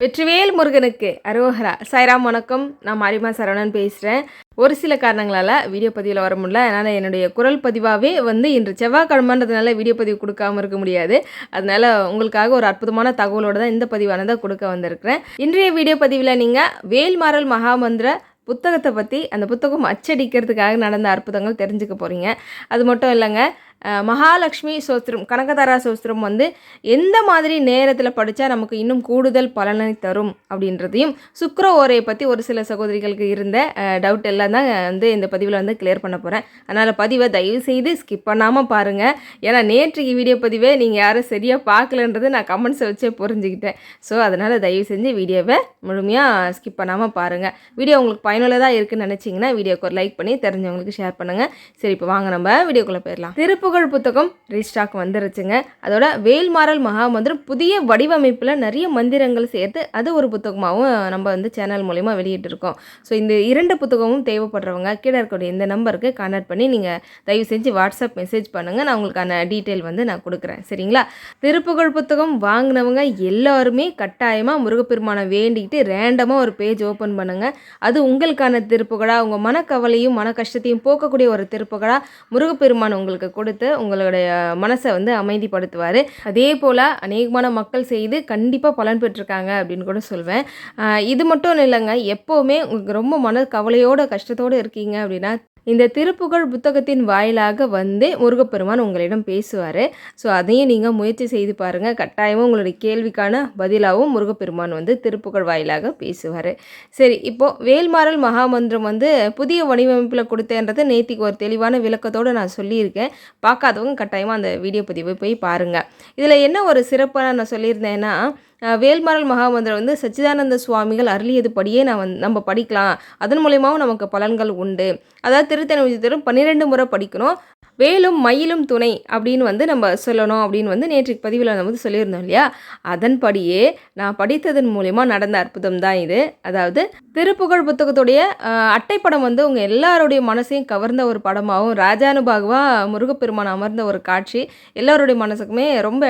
வெற்றிவேல் முருகனுக்கு அரோஹரா சாய்ராம் வணக்கம். நான் மாரிமா சரவணன் பேசுகிறேன் ஒரு சில காரணங்களால் வீடியோ பதிவில் வர முடியல. அதனால் என்னுடைய குரல் பதிவாகவே வந்து இன்று செவ்வாய்க்கிழமைன்றதுனால வீடியோ பதிவு கொடுக்காம இருக்க முடியாது. அதனால் உங்களுக்காக ஒரு அற்புதமான தகவலோடு தான் இந்த பதிவானதை கொடுக்க வந்திருக்கிறேன். இன்றைய வீடியோ பதிவில் நீங்கள் வேல்மாறல் மகாமந்திர புத்தகத்தை பற்றி அந்த புத்தகம் அச்சடிக்கிறதுக்காக நடந்த அற்புதங்கள் தெரிஞ்சுக்க போகிறீங்க அது மட்டும் இல்லைங்க மகாலட்சுமி சோஸ்திரம் கனகதாரா சோஸ்திரம் வந்து எந்த மாதிரி நேரத்தில் படித்தா நமக்கு இன்னும் கூடுதல் பலனை தரும் அப்படின்றதையும் சுக்கர ஓரையை பற்றி ஒரு சில சகோதரிகளுக்கு இருந்த டவுட் எல்லாம் தான் வந்து இந்த பதிவில் வந்து கிளியர் பண்ண போகிறேன் அதனால் பதிவை தயவு செய்து ஸ்கிப் பண்ணாமல் பாருங்கள் ஏன்னா நேற்றுக்கு வீடியோ பதிவே நீங்கள் யாரும் சரியாக பார்க்கலன்றது நான் கமெண்ட்ஸை வச்சே புரிஞ்சுக்கிட்டேன். ஸோ அதனால் தயவு செஞ்சு வீடியோவை முழுமையாக ஸ்கிப் பண்ணாமல் பாருங்கள் வீடியோ உங்களுக்கு பயனுள்ளதாக இருக்குதுன்னு நினச்சிங்கன்னா வீடியோக்கு ஒரு லைக் பண்ணி தெரிஞ்சவங்களுக்கு ஷேர் பண்ணுங்கள் சரி இப்போ வாங்க நம்ம வீடியோக்குள்ளே போயிடலாம். திருப்புகழ் புத்தகம் ரீஸ்டாக் வந்துருச்சுங்க. அதோட வேல்மாறல் மகாமந்திரம் புதிய வடிவமைப்பில் நிறைய மந்திரங்கள் சேர்த்து அது ஒரு புத்தகமாகவும் நம்ம வந்து சேனல் மூலிமா வெளியிட்டிருக்கோம். ஸோ இந்த இரண்டு புத்தகமும் தேவைப்படுறவங்க கீழே இருக்கக்கூடிய இந்த நம்பருக்கு கான்டாக்ட் பண்ணி நீங்கள் தயவு செஞ்சு வாட்ஸ்அப் மெசேஜ் பண்ணுங்கள் நான் உங்களுக்கான டீட்டெயில் வந்து நான் கொடுக்குறேன். சரிங்களா? திருப்புகழ் புத்தகம் வாங்கினவங்க எல்லாருமே கட்டாயமாக முருகப்பெருமானை வேண்டிக்கிட்டு ரேண்டமாக ஒரு பேஜ் ஓப்பன் பண்ணுங்கள் அது உங்களுக்கான திருப்புகழா? உங்கள் மனக்கவலையும் மன கஷ்டத்தையும் போக்கக்கூடிய ஒரு திருப்புகழா? முருகப்பெருமான் உங்களுக்கு கொடு கொடுத்து உங்களுடைய மனசை வந்து அமைதிப்படுத்துவார். அதே போல் அநேகமான மக்கள் செய்து கண்டிப்பாக பலன் பெற்றிருக்காங்க அப்படின்னு கூட சொல்வேன். இது மட்டும் இல்லைங்க எப்போவுமே உங்களுக்கு ரொம்ப மன கவலையோட கஷ்டத்தோடு இருக்கீங்க அப்படின்னா இந்த திருப்புகழ் புத்தகத்தின் வாயிலாக வந்து முருகப்பெருமான் உங்களிடம் பேசுவார். ஸோ அதையும் நீங்கள் முயற்சி செய்து பாருங்கள் கட்டாயமாக உங்களுடைய கேள்விக்கான பதிலாகவும் முருகப்பெருமான் வந்து திருப்புகழ் வாயிலாக பேசுவார். சரி இப்போது வேல்மாறல் மகாமந்திரம் வந்து புதிய வடிவமைப்பில் கொடுத்தேன்றது நேத்திக்கு ஒரு தெளிவான விளக்கத்தோடு நான் சொல்லியிருக்கேன். பார்க்காதவங்க கட்டாயமாக அந்த வீடியோ பதிவை போய் பாருங்கள் இதில் என்ன ஒரு சிறப்பாக நான் சொல்லியிருந்தேன்னா வேல்மாறல் மகாமந்திரம் வந்து சச்சிதானந்த சுவாமிகள் அருளியதுபடியே நான் வந்து நம்ம படிக்கலாம். அதன் மூலயமாவும் நமக்கு பலன்கள் உண்டு. அதாவது திருத்தணி விஜயத்தரும் பன்னிரெண்டு முறை படிக்கணும். வேலும் மயிலும் துணை அப்படின்னு வந்து நம்ம சொல்லணும் அப்படின்னு வந்து நேற்று பதிவில் நம்ம வந்து சொல்லியிருந்தோம் இல்லையா? அதன்படியே நான் படித்ததன் மூலிமா நடந்த அற்புதம் தான் இது. அதாவது திருப்புகழ் புத்தகத்துடைய அட்டைப்படம் வந்து உங்கள் எல்லாருடைய மனசையும் கவர்ந்த ஒரு படமாகவும் ராஜானுபாகுவாக முருகப்பெருமான் அமர்ந்த ஒரு காட்சி எல்லாருடைய மனசுக்குமே ரொம்ப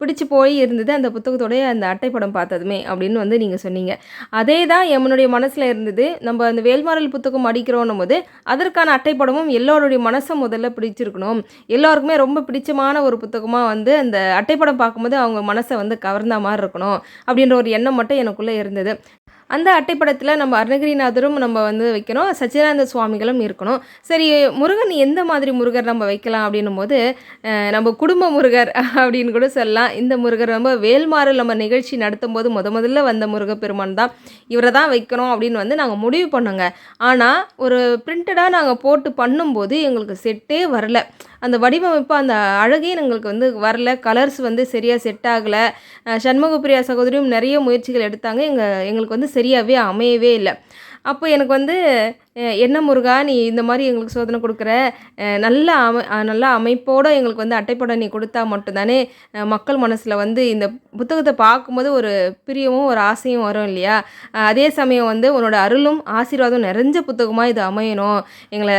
பிடிச்சு போய் இருந்தது அந்த புத்தகத்துடைய அந்த அட்டைப்படம் பார்த்ததுமே அப்படின்னு வந்து நீங்கள் சொன்னீங்க. அதே தான் எம்மனுடைய மனசில் இருந்தது. நம்ம அந்த வேல்மாரல் புத்தகம் அடிக்கிறோன்னும் போது அதற்கான அட்டைப்படமும் எல்லோருடைய மனசை முதல்ல பிடிச்சிருக்கணும். எல்லாருக்குமே ரொம்ப பிடிச்சமான ஒரு புத்தகமாக வந்து அந்த அட்டைப்படம் பார்க்கும்போது அவங்க மனசை வந்து கவர்ந்த மாதிரி இருக்கணும் அப்படின்ற ஒரு எண்ணம் மட்டும் எனக்குள்ளே இருந்தது. அந்த அட்டைப்படத்தில் நம்ம அருணகிரிநாதரும் நம்ம வந்து வைக்கணும் சச்சிதானந்த சுவாமிகளும் இருக்கணும். சரி முருகன் எந்த மாதிரி முருகர் நம்ம வைக்கலாம் அப்படின்னும் போது நம்ம குடும்ப முருகர் அப்படின்னு கூட சொல்லலாம். இந்த முருகர் நம்ம வேல்மாறல் நம்ம நிகழ்ச்சி நடத்தும் போது முத முதல்ல வந்த முருகப்பெருமான் தான். இவரை தான் வைக்கணும் அப்படின்னு வந்து நாங்கள் முடிவு பண்ணோங்க. ஆனால் ஒரு பிரிண்டடாக நாங்கள் போட்டு பண்ணும்போது எங்களுக்கு செட்டே வரல. அந்த வடிவமைப்பு அந்த அழகே எங்களுக்கு வந்து வரல. கலர்ஸ் வந்து சரியாக செட் ஆகலை. சண்முகப்பிரியா சகோதரியும் நிறைய முயற்சிகள் எடுத்தாங்க. எங்கள் எங்களுக்கு வந்து சரியாகவே அமையவே இல்லை. அப்போ எனக்கு வந்து என்ன முருகா நீ இந்த மாதிரி எங்களுக்கு சோதனை கொடுக்குற? நல்ல அமை நல்ல அமைப்போடு எங்களுக்கு வந்து அட்டைப்படம் நீ கொடுத்தா மட்டும்தானே மக்கள் மனசில் வந்து இந்த புத்தகத்தை பார்க்கும்போது ஒரு பிரியமும் ஒரு ஆசையும் வரும் இல்லையா? அதே சமயம் வந்து உன்னோட அருளும் ஆசீர்வாதம் நிறைஞ்ச புத்தகமாக இது அமையணும். எங்களை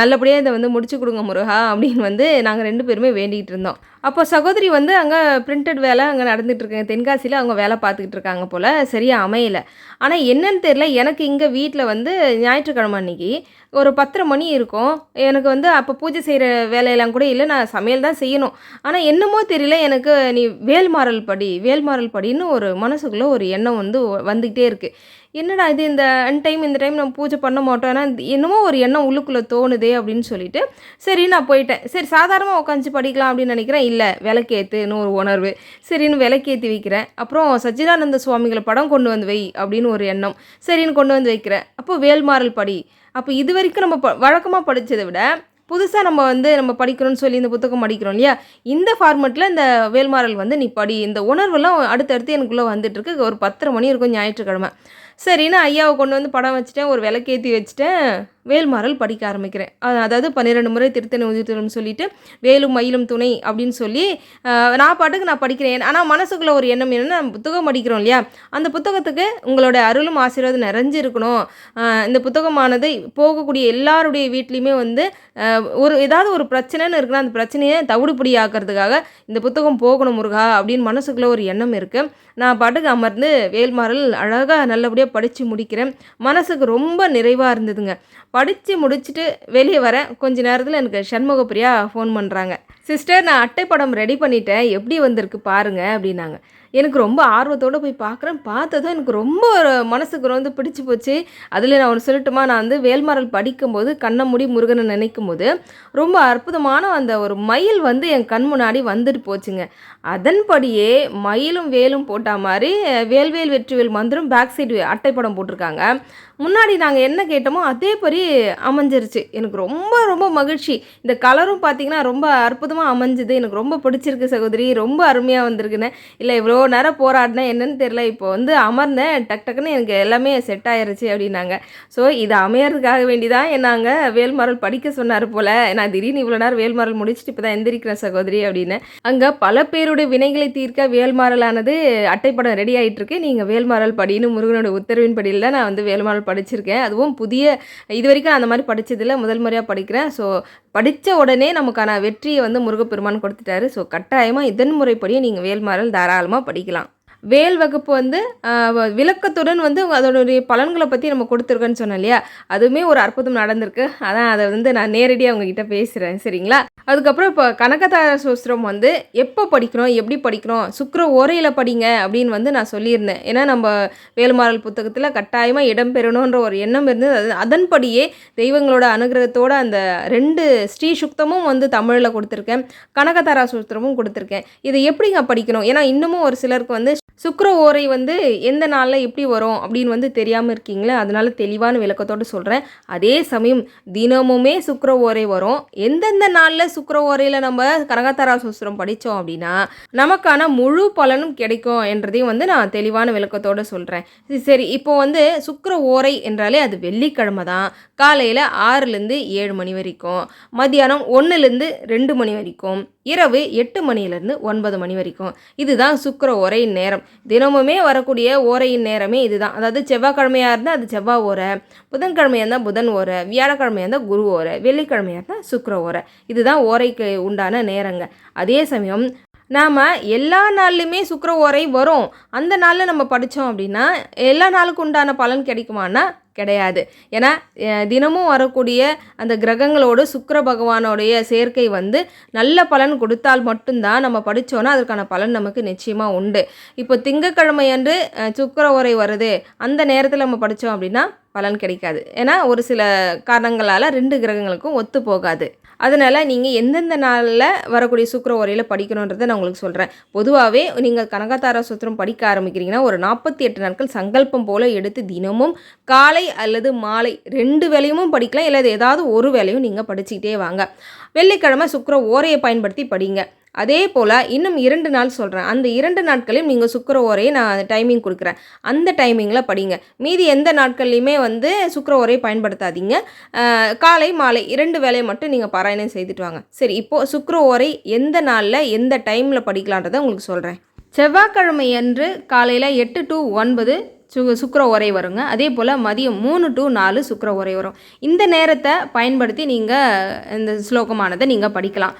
நல்லபடியாக இதை வந்து முடிச்சு கொடுங்க முருகா அப்படின்னு வந்து நாங்கள் ரெண்டு பேருமே வேண்டிகிட்டு இருந்தோம். அப்போ சகோதரி வந்து அங்கே பிரிண்டட் வேலை அங்கே நடந்துகிட்டு இருக்காங்க தென்காசியில் அவங்க வேலை பார்த்துக்கிட்டு இருக்காங்க போல் சரியாக அமையலை. ஆனால் என்னன்னு தெரியல எனக்கு இங்கே வீட்டில் வந்து ஞாயிற்றுக்கிழமை அன்னைக்கு ஒரு பத்தரை மணி இருக்கும். எனக்கு வந்து அப்போ பூஜை செய்கிற வேலையெல்லாம் கூட இல்லை. நான் சமையல் தான் செய்யணும். ஆனால் என்னமோ தெரியல எனக்கு நீ வேல்மாறல் படி வேல்மாறல் படின்னு ஒரு மனசுக்குள்ளே ஒரு எண்ணம் வந்து வந்துக்கிட்டே இருக்குது என்னடா இது இந்த அன் டைம் இந்த டைம் நம்ம பூஜை பண்ண மாட்டோம். ஆனால் என்னமோ ஒரு எண்ணம் உள்ளுக்குள்ளே தோணுதே அப்படின்னு சொல்லிட்டு சரி நான் போயிட்டேன். சரி சாதாரணமாக உட்காந்து படிக்கலாம் அப்படின்னு நினைக்கிறேன். இல்லை விளக்கேற்றுன்னு ஒரு உணர்வு. சரின்னு விளக்கேற்றி வைக்கிறேன். அப்புறம் சச்சிதானந்த சுவாமிகளை படம் கொண்டு வந்து வை அப்படின்னு ஒரு எண்ணம். சரின்னு கொண்டு வந்து வைக்கிறேன். அப்போ வேல்மாறல் படி. அப்போ இது வரைக்கும் நம்ம ப வழக்கமாக படித்ததை விட புதுசாக நம்ம வந்து நம்ம படிக்கணும்னு சொல்லி இந்த புத்தகம் படிக்கிறோம் இல்லையா? இந்த ஃபார்மெட்டில் இந்த வேல்மாறல் வந்து நீ படி. இந்த உணர்வெல்லாம் அடுத்தடுத்து எனக்குள்ளே வந்துட்டுருக்கு ஒரு பத்தரை மணி இருக்கும் ஞாயிற்றுக்கிழமை. சரின்னு ஐயாவை கொண்டு வந்து படம் வச்சுட்டேன் ஒரு விளக்கேற்றி வச்சுட்டேன் வேல்மாறல் படிக்க ஆரம்பிக்கிறேன். அதாவது பன்னிரெண்டு முறை திருத்தணி உதித்தலும் சொல்லிட்டு வேலும் மயிலும் துணை அப்படின்னு சொல்லி நான் பாட்டுக்கு நான் படிக்கிறேன். ஆனால் மனசுக்குள்ள ஒரு எண்ணம் என்னென்னா புத்தகம் படிக்கிறோம் இல்லையா? அந்த புத்தகத்துக்கு உங்களோட அருளும் ஆசீர்வாதம் நிறைஞ்சு இருக்கணும் இந்த புத்தகமானது போகக்கூடிய எல்லாருடைய வீட்லேயுமே வந்து ஒரு ஏதாவது ஒரு பிரச்சனைன்னு இருக்குன்னா அந்த பிரச்சனையை தவிடுபடியாக்கிறதுக்காக இந்த புத்தகம் போகணும் முருகா அப்படின்னு மனசுக்குள்ளே ஒரு எண்ணம் இருக்குது நான் பாட்டுக்கு அமர்ந்து வேல்மாறல் அழகாக நல்லபடியாக படித்து முடிக்கிறேன். மனசுக்கு ரொம்ப நிறைவாக இருந்ததுங்க. படித்து முடிச்சுட்டு வெளியே வரேன். கொஞ்ச நேரத்தில் எனக்கு சண்முகப்பிரியா ஃபோன் பண்ணுறாங்க சிஸ்டர் நான் அட்டைப்படம் ரெடி பண்ணிட்டேன். எப்படி வந்திருக்கு பாருங்க அப்படின்னாங்க. எனக்கு ரொம்ப ஆர்வத்தோடு போய் பார்க்குறேன். பார்த்ததும் எனக்கு ரொம்ப மனசுக்கு வந்து பிடிச்சி போச்சு. அதில் நான் ஒன்று சொல்லட்டுமா? நான் வந்து வேல்மரல் படிக்கும்போது கண்ணை மூடி முருகனை நினைக்கும் போது ரொம்ப அற்புதமான அந்த ஒரு மயில் வந்து என் கண் முன்னாடி வந்துட்டு போச்சுங்க. அதன்படியே மயிலும் வேலும் போட்டால் மாதிரி வேல்வேல் வெற்றிவேல் மந்திரம் பேக் சைடு அட்டைப்படம் போட்டிருக்காங்க. முன்னாடி நாங்கள் என்ன கேட்டோமோ அதேபடி அமைஞ்சிருச்சு. எனக்கு ரொம்ப ரொம்ப மகிழ்ச்சி. இந்த கலரும் பார்த்தீங்கன்னா ரொம்ப அற்புதமாக அமைஞ்சுது. எனக்கு ரொம்ப பிடிச்சிருக்கு சகோதரி. ரொம்ப அருமையாக வந்திருக்குன்னு. இல்லை இவ்வளோ நேரம் போராடினேன். என்னன்னு தெரில இப்போ வந்து அமர்ந்தேன். டக் டக்குன்னு எனக்கு எல்லாமே செட் ஆயிருச்சு அப்படின்னாங்க. ஸோ இது அமையறதுக்காக வேண்டி தான் என்னாங்க வேல்மாரல் படிக்க சொன்னார் போல். நான் திடீர்னு இவ்வளோ நேரம் வேல்மரல் முடிச்சுட்டு இப்போ தான் எந்திரிக்கிறேன் சகோதரி அப்படின்னு. அங்கே பல பேருடைய வினைகளை தீர்க்க வேல்மாரலானது அட்டைப்படம் ரெடி ஆகிட்டுருக்கு நீங்கள் வேல்மாரல் படின்னு முருகனோட உத்தரவின் படியில் தான் நான் வந்து வேல்மாரல் படிச்சிருக்கேன். அதுவும் புதிய இது வரைக்கும் அந்த மாதிரி படித்ததில்லை முதல் முறையாக படிக்கிறேன். ஸோ படித்த உடனே நமக்கான வெற்றியை வந்து முருகப்பெருமான் கொடுத்துட்டாரு. ஸோ கட்டாயமாக இதன் முறைப்படியே நீங்கள் வேல்மாறல் தாராளமாக படிக்கலாம். வேல் வகுப்பு வந்து விளக்கத்துடன் வந்து அதோடைய பலன்களை பற்றி நம்ம கொடுத்துருக்கோன்னு சொன்னோம் இல்லையா? அதுவுமே ஒரு அற்புதம் நடந்திருக்கு. அதான் அதை வந்து நான் நேரடியாக உங்ககிட்ட பேசுகிறேன் சரிங்களா? அதுக்கப்புறம் இப்போ கனகதார சோஸ்திரம் வந்து எப்போ படிக்கணும் எப்படி படிக்கணும் சுக்கர ஓரையில் படிங்க அப்படின்னு வந்து நான் சொல்லியிருந்தேன். ஏன்னா நம்ம வேலுமாறல் புத்தகத்தில் கட்டாயமாக இடம் பெறணுன்ற ஒரு எண்ணம் இருந்தது. அது அதன்படியே தெய்வங்களோட அனுகிரகத்தோட அந்த ரெண்டு ஸ்ரீ சுக்தமும் வந்து தமிழில் கொடுத்துருக்கேன். கனகதாரா சூத்திரமும் கொடுத்துருக்கேன். இதை எப்படிங்க படிக்கணும்? ஏன்னா இன்னமும் ஒரு சிலருக்கு வந்து சுக்ர ஓரை வந்து எந்த நாளில் எப்படி வரும் அப்படின்னு வந்து தெரியாமல் இருக்கீங்களே அதனால தெளிவான விளக்கத்தோடு சொல்கிறேன் அதே சமயம் தினமுமே சுக்ர ஓரை வரும். எந்தெந்த நாளில் சுக்ர ஓரையில் நம்ம கனகதாரா சூஸ்திரம் படித்தோம் அப்படின்னா நமக்கான முழு பலனும் கிடைக்கும் என்றதையும் வந்து நான் தெளிவான விளக்கத்தோடு சொல்கிறேன் சரி இப்போ வந்து சுக்ர ஓரை என்றாலே அது வெள்ளிக்கிழமை தான். காலையில் ஆறுலேருந்து ஏழு மணி வரைக்கும் மதியானம் ஒன்றுலேருந்து ரெண்டு மணி வரைக்கும் இரவு எட்டு மணிலேருந்து ஒன்பது மணி வரைக்கும். இதுதான் சுக்கர ஓரை நேரம். தினமுமே வரக்கூடிய ஓரையின் நேரமே இதுதான். அதாவது செவ்வாய்க்கிழமையாக இருந்தால் அது செவ்வாய் ஓரை புதன்கிழமையாக இருந்தால் புதன் ஓரை வியாழக்கிழமையாக இருந்தால் குரு ஓரை வெள்ளிக்கிழமையாக இருந்தால் சுக்கர ஓரை. இதுதான் ஓரைக்கு உண்டான நேரங்க. அதே சமயம் நாம் எல்லா நாள்லையுமே சுக்கர ஓரை வரும். அந்த நாளில் நம்ம படித்தோம் அப்படின்னா எல்லா நாளுக்கு உண்டான பலன் கிடைக்குமானா கிடையாது. ஏன்னா தினமும் வரக்கூடிய அந்த கிரகங்களோடு சுக்கிர பகவானோடைய சேர்க்கை வந்து நல்ல பலன் கொடுத்தால் மட்டும்தான் நம்ம படித்தோன்னா அதற்கான பலன் நமக்கு நிச்சயமாக உண்டு. இப்போ திங்கக்கிழமை அன்று சுக்கர உரை வருது அந்த நேரத்தில் நம்ம படித்தோம் அப்படின்னா பலன் கிடைக்காது. ஏன்னா ஒரு சில காரணங்களால் ரெண்டு கிரகங்களுக்கும் ஒத்து போகாது. அதனால் நீங்கள் எந்தெந்த நாளில் வரக்கூடிய சுக்கிர உரையில் படிக்கணுன்றதை நான் உங்களுக்கு சொல்கிறேன் பொதுவாகவே நீங்கள் கனகாதார சூத்திரம் படிக்க ஆரம்பிக்கிறீங்கன்னா ஒரு நாற்பத்தி எட்டு நாட்கள் சங்கல்பம் போல் எடுத்து தினமும் காலை அல்லது மாலை ரெண்டு வேலையும் படிக்கலாம். இல்லை ஏதாவது ஒரு வேலையும் நீங்கள் படிச்சுக்கிட்டே வாங்க. வெள்ளிக்கிழமை சுக்கிர ஓரையை பயன்படுத்தி படிங்க. அதே போல் இன்னும் இரண்டு நாள் சொல்கிறேன் அந்த இரண்டு நாட்களையும் நீங்கள் சுக்கிர ஓரையை நான் டைமிங் கொடுக்குறேன். அந்த டைமிங்கில் படிங்க. மீதி எந்த நாட்கள்லையுமே வந்து சுக்கிர ஓரையை பயன்படுத்தாதீங்க காலை மாலை இரண்டு வேலையை மட்டும் நீங்கள் பாராயணம் செய்துட்டு வாங்க. சரி இப்போது சுக்கிர ஓரை எந்த நாளில் எந்த டைமில் படிக்கலான்றதை உங்களுக்கு சொல்கிறேன் செவ்வாய்க்கிழமை அன்று காலையில் எட்டு டு ஒன்பது சு சுக்கர உரை வருங்க. அதே போல் மதியம் மூணு டு நாலு சுக்கர உரை வரும். இந்த நேரத்தை பயன்படுத்தி நீங்கள் இந்த ஸ்லோகமானதை நீங்கள் படிக்கலாம்.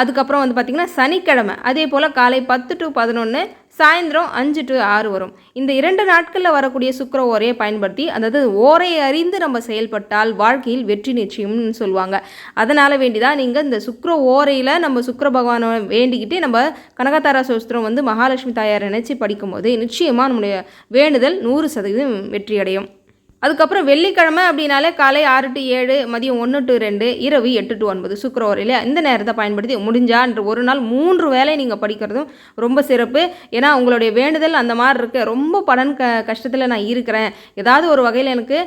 அதுக்கப்புறம் வந்து பார்த்திங்கன்னா சனிக்கிழமை. அதே போல் காலை பத்து டு பதினொன்று சாயந்தரம் அஞ்சு டு ஆறு வரும். இந்த இரண்டு நாட்களில் வரக்கூடிய சுக்கர ஓரையை பயன்படுத்தி அதாவது ஓரையை அறிந்து நம்ம செயல்பட்டால் வாழ்க்கையில் வெற்றி நிச்சயம்னு சொல்லுவாங்க. அதனால் வேண்டிதான் நீங்கள் இந்த சுக்கர ஓரையில் நம்ம சுக்கர பகவானை வேண்டிக்கிட்டு நம்ம கனகதாரா சோஸ்திரம் வந்து மகாலட்சுமி தாயார் நினச்சி படிக்கும்போது நிச்சயமாக நம்முடைய வேண்டுதல் நூறு சதவீதம் வெற்றி அடையும் அதுக்கப்புறம் வெள்ளிக்கிழமை அப்படின்னாலே காலை ஆறு டு ஏழு மதியம் ஒன்று டு ரெண்டு இரவு எட்டு டு ஒன்பது சுக்கரவாரம் இல்லையா? இந்த நேரத்தை பயன்படுத்தி முடிஞ்சான்ற ஒரு நாள் மூன்று வேலை நீங்கள் படிக்கிறதும் ரொம்ப சிறப்பு. ஏன்னா உங்களுடைய வேண்டுதல் அந்த மாதிரி இருக்குது ரொம்ப பலன் க கஷ்டத்தில் நான் இருக்கிறேன். ஏதாவது ஒரு வகையில் எனக்கு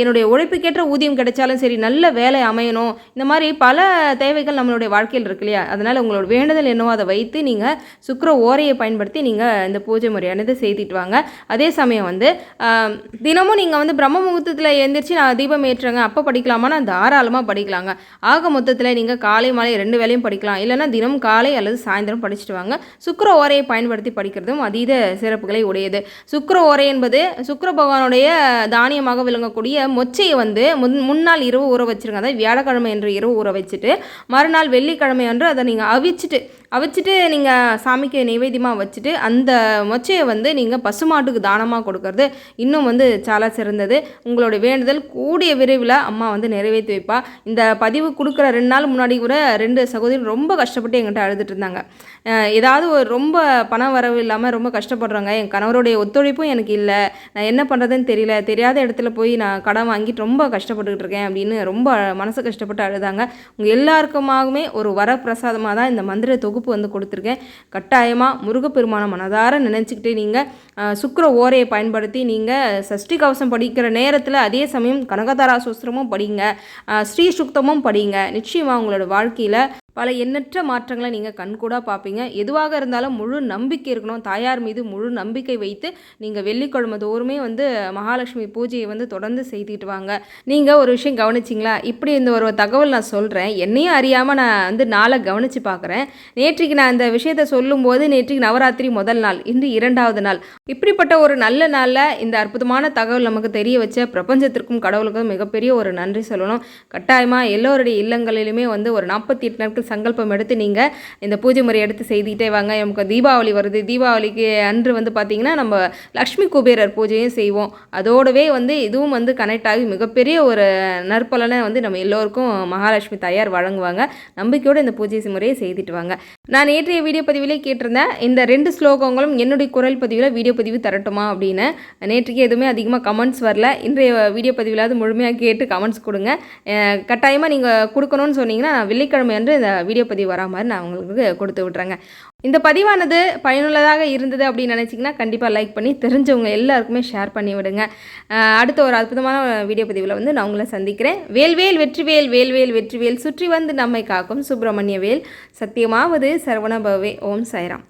என்னுடைய உழைப்புக்கேற்ற ஊதியம் கிடைச்சாலும் சரி நல்ல வேலை அமையணும். இந்த மாதிரி பல தேவைகள் நம்மளுடைய வாழ்க்கையில் இருக்கு இல்லையா? அதனால் உங்களோட வேண்டுதல் என்னவோ அதை வைத்து நீங்கள் சுக்கர ஓரையை பயன்படுத்தி நீங்கள் இந்த பூஜை முறையானது செய்திட்டு வாங்க. அதே சமயம் வந்து தினமும் நீங்கள் வந்து பிரம்ம முகூர்த்தத்தில் எழுந்திரிச்சு நான் தீபம் ஏற்றுறேங்க. அப்போ படிக்கலாமான்னா தாராளமாக படிக்கலாங்க. ஆக மொத்தத்தில் நீங்கள் காலை மாலை ரெண்டு வேளையும் படிக்கலாம். இல்லைன்னா தினம் காலை அல்லது சாயந்தரம் படிச்சுட்டு வாங்க. சுக்கர ஓரையை பயன்படுத்தி படிக்கிறதும் அதீத சிறப்புகளை உடையது. சுக்கர ஓரை என்பது சுக்கர பகவானுடைய தானியமாக விளங்கக்கூடிய மொச்சையை வந்து முன் முன்னாள் இரவு ஊற வச்சிருங்க. அதாவது வியாழக்கிழமை என்று இரவு ஊற வச்சுட்டு மறுநாள் வெள்ளிக்கிழமை அன்று அதை நீங்கள் அவிச்சிட்டு அவிச்சிட்டு நீங்கள் சாமிக்கு நைவேத்தியமாக வச்சுட்டு அந்த மொச்சையை வந்து நீங்கள் பசுமாட்டுக்கு தானமாக கொடுக்கறது இன்னும் வந்து சால சிறந்தது. உங்களுடைய வேண்டுதல் கூடிய விரைவில் அம்மா வந்து நிறைவேற்றி வைப்பா. இந்த பதிவு கொடுக்குற ரெண்டு நாள் முன்னாடி கூட ரெண்டு சகோதரி ரொம்ப கஷ்டப்பட்டு எங்கிட்ட அழுதுட்டு இருந்தாங்க. ஏதாவது ஒரு ரொம்ப பணம் வரவு இல்லாமல் ரொம்ப கஷ்டப்படுறாங்க. என் கணவருடைய ஒத்துழைப்பும் எனக்கு இல்லை. நான் என்ன பண்ணுறதுன்னு தெரியல. தெரியாத இடத்துல போய் நான் கடன் வாங்கிட்டு ரொம்ப கஷ்டப்பட்டுக்கிட்டு இருக்கேன் அப்படின்னு ரொம்ப மனசு கஷ்டப்பட்டு அழுதாங்க. உங்கள் எல்லாருக்குமாகவுமே ஒரு வரப்பிரசாதமாக தான் இந்த மந்திர தொகுப்பு வந்து கொடுத்துருக்கேன். கட்டாயமாக முருகப்பெருமான மனதார நினச்சிக்கிட்டு நீங்கள் சுக்கிர ஓரையை பயன்படுத்தி நீங்கள் சஷ்டி கவசம் படிக்கிற நேரத்தில் அதே சமயம் கனகதாரா சுஸ்திரமும் படிங்க ஸ்ரீ சுக்தமும் படிங்க. நிச்சயமாக உங்களோட வாழ்க்கையில் பல எண்ணற்ற மாற்றங்களை நீங்கள் கண்கூடாக பார்ப்பீங்க எதுவாக இருந்தாலும் முழு நம்பிக்கை இருக்கணும். தாயார் மீது முழு நம்பிக்கை வைத்து நீங்கள் வெள்ளிக்கிழமை தோறுமே வந்து மகாலட்சுமி பூஜையை வந்து தொடர்ந்து செய்துக்கிட்டு வாங்க. நீங்கள் ஒரு விஷயம் கவனிச்சிங்களா? இப்படி இந்த ஒரு தகவல் நான் சொல்கிறேன் என்னையும் அறியாமல் நான் வந்து நாளை கவனித்து பார்க்குறேன் நேற்றுக்கு நான் இந்த விஷயத்தை சொல்லும்போது நேற்றுக்கு நவராத்திரி முதல் நாள் இன்று இரண்டாவது நாள். இப்படிப்பட்ட ஒரு நல்ல நாளில் இந்த அற்புதமான தகவல் நமக்கு தெரிய வச்ச பிரபஞ்சத்திற்கும் கடவுளுக்கும் மிகப்பெரிய ஒரு நன்றி சொல்லணும். கட்டாயமாக எல்லோருடைய இல்லங்களிலுமே வந்து ஒரு நாற்பத்தி எட்டு நாட்கள் சங்கல்பம் எடுத்து நீங்கள் இந்த பூஜை முறை எடுத்து செய்துக்கிட்டே வாங்க. நமக்கு தீபாவளி வருது. தீபாவளிக்கு அன்று வந்து பார்த்திங்கன்னா நம்ம லக்ஷ்மி குபேரர் பூஜையும் செய்வோம். அதோடவே வந்து இதுவும் வந்து கனெக்ட் ஆகி மிகப்பெரிய ஒரு நற்பலனை வந்து நம்ம எல்லோருக்கும் மகாலட்சுமி தாயார் வழங்குவாங்க. நம்பிக்கையோடு இந்த பூஜை முறையை செய்துட்டு வாங்க. நான் நேற்றைய வீடியோ பதிவிலே கேட்டிருந்தேன். இந்த ரெண்டு ஸ்லோகங்களும் என்னுடைய குரல் பதிவில் வீடியோ பதிவு தரட்டுமா அப்படின்னு. நேற்றுக்கு எதுவுமே அதிகமாக கமெண்ட்ஸ் வரல. இன்றைய வீடியோ பதிவிலாவது முழுமையாக கேட்டு கமெண்ட்ஸ் கொடுங்க. கட்டாயமாக நீங்கள் கொடுக்கணும்னு சொன்னீங்கன்னா நான் வெள்ளிக்கிழமை அன்று இந்த வீடியோ பதிவு வரா மாதிரி நான் உங்களுக்கு கொடுத்து விட்றேங்க இந்த பதிவானது பயனுள்ளதாக இருந்தது அப்படின்னு நினச்சிங்கன்னா கண்டிப்பாக லைக் பண்ணி தெரிஞ்சவங்க எல்லாருக்குமே ஷேர் பண்ணி விடுங்க. அடுத்த ஒரு அற்புதமான வீடியோ பதிவில் வந்து நான் உங்களை சந்திக்கிறேன். வேல்வேல் வெற்றிவேல் வேல்வேல் வெற்றிவேல் சுற்றி வந்து நம்மை காக்கும் சுப்பிரமணிய வேல். சத்தியமாவது சரவணபவே. ஓம் சாய்ராம்.